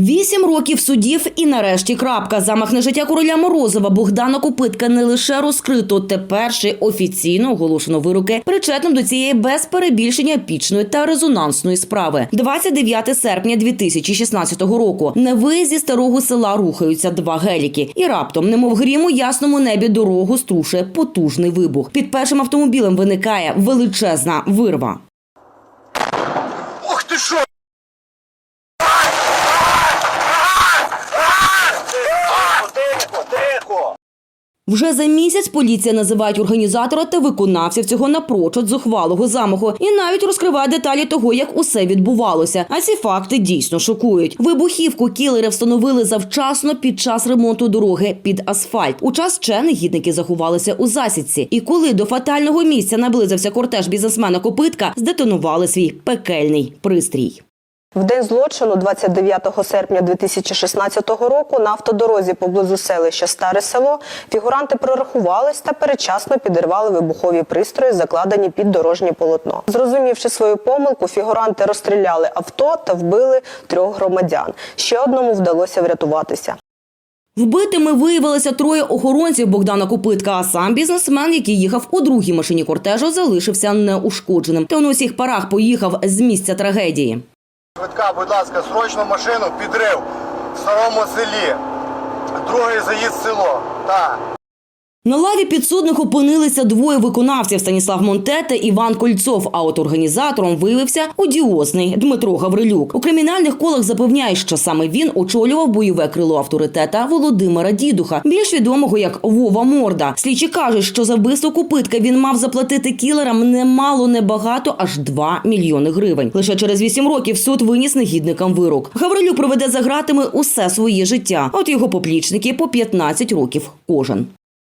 Вісім років судів і нарешті крапка. Замах на життя короля Морозова Богдана Копитка не лише розкрито, тепер ще офіційно оголошено вироки причетним до цієї без перебільшення епічної та резонансної справи. 29 серпня 2016 року. На виїзді старого села рухаються два геліки, і раптом, немов грім у ясному небі, дорогу струшує потужний вибух. Під першим автомобілем виникає величезна вирва. Ух ти що! Вже за місяць поліція називають організатора та виконавців цього напрочуд зухвалого замаху і навіть розкриває деталі того, як усе відбувалося. А ці факти дійсно шокують. Вибухівку кілери встановили завчасно під час ремонту дороги під асфальт. У час ще негідники заховалися у засідці. І коли до фатального місця наблизився кортеж бізнесмена Копитка, здетонували свій пекельний пристрій. В день злочину, 29 серпня 2016 року, на автодорозі поблизу селища Старе село фігуранти прорахувались та передчасно підірвали вибухові пристрої, закладені під дорожнє полотно. Зрозумівши свою помилку, фігуранти розстріляли авто та вбили трьох громадян. Ще одному вдалося врятуватися. Вбитими виявилося троє охоронців Богдана Копитка, а сам бізнесмен, який їхав у другій машині кортежу, залишився неушкодженим. Та на усіх парах поїхав з місця трагедії. Швидка, будь ласка, срочно машину, підрив в старому селі. Другий заїзд в село. Так. На лаві підсудних опинилися двоє виконавців Станіслав Монте та Іван Кольцов. А от організатором виявився одіозний Дмитро Гаврилюк. У кримінальних колах запевняє, що саме він очолював бойове крило авторитета Володимира Дідуха, більш відомого як Вова Морда. Слідчі кажуть, що за вбивство Копитка він мав заплатити кілерам немало, небагато, аж 2 мільйони гривень. Лише через 8 років суд виніс негідникам вирок. Гаврилюк проведе за гратами усе своє життя. От його поплічники по 15 років кожен.